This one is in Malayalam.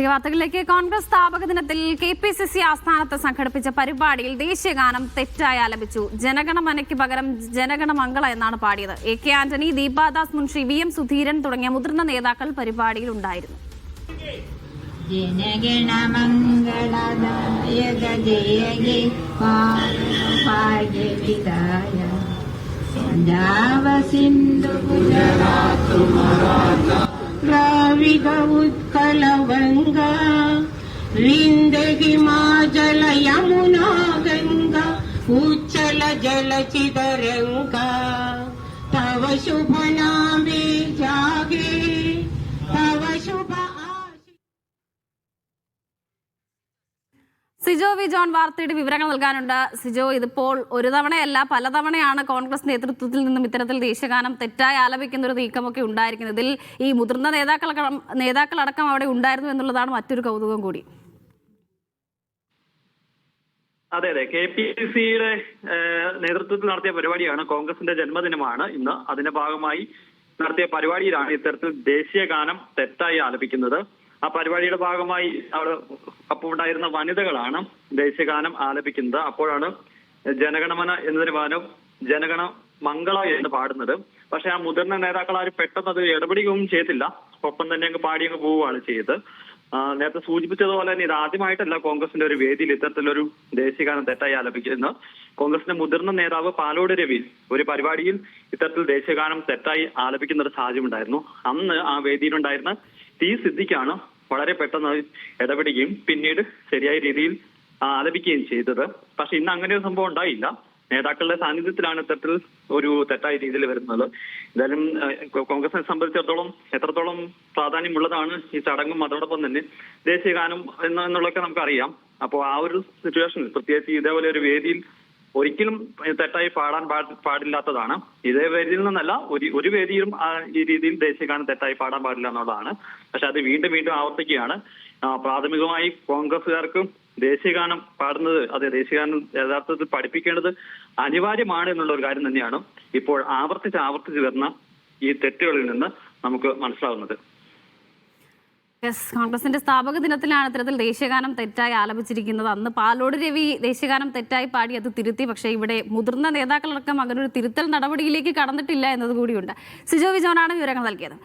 വാർത്തകളിലേക്ക് കോൺഗ്രസ് സ്ഥാപക ദിനത്തിൽ കെ പി സി സി ആസ്ഥാനത്ത് സംഘടിപ്പിച്ച പരിപാടിയിൽ ദേശീയഗാനം തെറ്റായി ആലപിച്ചു. ജനഗണമനയ്ക്ക് പകരം ജനഗണമംഗള എന്നാണ് പാടിയത്. A K Antony Deepa Das Munshi V M Sudheeran തുടങ്ങിയ മുതിർന്ന നേതാക്കൾ പരിപാടിയിൽ ഉണ്ടായിരുന്നു. ജനഗണമംഗളദായക ರಿಗ ಉತ್ಕಲವಂಗ ರಿಂದಗಿ ಮಾಜಲ ಯಮುನಾ ಗಂಗಾ ಉಚ್ಚಲ ಜಲ ಚಿದರಂಗ ತವ ಶುಭ ನಾಮೆ ಜಾಗೇ സിജോ വി ജോൺ വാർത്തയുടെ വിവരങ്ങൾ നൽകാനുണ്ട്. സിജോ ഇതിപ്പോൾ ഒരു തവണയല്ല പലതവണയാണ് കോൺഗ്രസ് നേതൃത്വത്തിൽ നിന്നും ഇത്തരത്തിൽ ദേശീയഗാനം തെറ്റായി ആലപിക്കുന്ന ഒരു നീക്കമൊക്കെ ഉണ്ടായിരിക്കുന്നത്. ഇതിൽ ഈ മുതിർന്ന നേതാക്കളടക്കം നേതാക്കളടക്കം അവിടെ ഉണ്ടായിരുന്നു എന്നുള്ളതാണ് മറ്റൊരു കൗതുകം കൂടി. അതെ അതെ. കെ പി സി സിയുടെ നേതൃത്വത്തിൽ നടത്തിയ പരിപാടിയാണ് കോൺഗ്രസിന്റെ ജന്മദിനമാണ് ഇന്ന്. അതിന്റെ ഭാഗമായി നടത്തിയ പരിപാടിയിലാണ് ഇത്തരത്തിൽ ദേശീയ ഗാനം തെറ്റായി ആലപിക്കുന്നത്. ആ പരിപാടിയുടെ ഭാഗമായി അവിടെ അപ്പോൾ ഉണ്ടായിരുന്ന വനിതകളാണ് ദേശീയഗാനം ആലപിക്കുന്നത്. അപ്പോഴാണ് ജനഗണമന എന്നതിന് പകരം ജനഗണ മംഗള എന്ന് പാടുന്നത്. പക്ഷെ ആ മുതിർന്ന നേതാക്കൾ ആരും പെട്ടെന്ന് അത് ഇടപെടുകയൊന്നും ചെയ്തില്ല. ഒപ്പം തന്നെ അങ്ങ് പാടി അങ്ങ് പോവുകയാണ് ചെയ്തത്. ആ, നേരത്തെ സൂചിപ്പിച്ചതുപോലെ തന്നെ ഇത് ആദ്യമായിട്ടല്ല കോൺഗ്രസിന്റെ ഒരു വേദിയിൽ ഇത്തരത്തിലൊരു ദേശീയഗാനം തെറ്റായി ആലപിക്കുന്നത്. കോൺഗ്രസിന്റെ മുതിർന്ന നേതാവ് പാലോട് രവി ഒരു പരിപാടിയിൽ ഇത്തരത്തിൽ ദേശീയഗാനം തെറ്റായി ആലപിക്കുന്ന ഒരു സാഹചര്യം ഉണ്ടായിരുന്നു. അന്ന് ആ വേദിയിലുണ്ടായിരുന്ന ടി സിദ്ദിഖാണ് വളരെ പെട്ടെന്ന് ഇടപെടുകയും പിന്നീട് ശരിയായ രീതിയിൽ ആലപിക്കുകയും ചെയ്തത്. പക്ഷെ ഇന്ന് അങ്ങനെ ഒരു സംഭവം ഉണ്ടായില്ല. നേതാക്കളുടെ സാന്നിധ്യത്തിലാണ് ഇത്തരത്തിൽ ഒരു തെറ്റായ രീതിയിൽ വരുന്നത്. എന്തായാലും കോൺഗ്രസിനെ സംബന്ധിച്ചിടത്തോളം എത്രത്തോളം പ്രാധാന്യമുള്ളതാണ് ഈ ചടങ്ങും അതോടൊപ്പം തന്നെ ദേശീയ ഗാനം എന്നുള്ളതൊക്കെ നമുക്കറിയാം. അപ്പോൾ ആ ഒരു സിറ്റുവേഷനിൽ പ്രത്യേകിച്ച് ഇതേപോലെ ഒരു വേദിയിൽ ഒരിക്കലും തെറ്റായി പാടാൻ പാടില്ലാത്തതാണ്. ഇതേ വേദിയിൽ നിന്നല്ല ഒരു ഒരു വേദിയിലും ഈ രീതിയിൽ ദേശീയഗാനം തെറ്റായി പാടാൻ പാടില്ല എന്നുള്ളതാണ്. പക്ഷെ അത് വീണ്ടും വീണ്ടും ആവർത്തിക്കുകയാണ്. പ്രാഥമികമായി കോൺഗ്രസുകാർക്ക് ദേശീയഗാനം പാടുന്നത് അതെ ദേശീയഗാനം യഥാർത്ഥത്തിൽ പഠിപ്പിക്കേണ്ടത് അനിവാര്യമാണ് എന്നുള്ള ഒരു കാര്യം തന്നെയാണ് ഇപ്പോൾ ആവർത്തിച്ച് ആവർത്തിച്ച് വരുന്ന ഈ തെറ്റുകളിൽ നിന്ന് നമുക്ക് മനസ്സിലാവുന്നത്. യെസ് കോൺഗ്രസിന്റെ സ്ഥാപക ദിനത്തിലാണ് ഇത്തരത്തിൽ ദേശീയഗാനം തെറ്റായി ആലപിച്ചിരിക്കുന്നത്. അന്ന് പാലോട് രവി ദേശീയഗാനം തെറ്റായി പാടി അത് തിരുത്തി. പക്ഷേ ഇവിടെ മുതിർന്ന നേതാക്കളടക്കം അങ്ങനെ ഒരു തിരുത്തൽ നടപടിയിലേക്ക് കടന്നിട്ടില്ല എന്നത് കൂടിയുണ്ട് സിജോ വിജോനാണ് വിവരങ്ങൾ നൽകിയത്.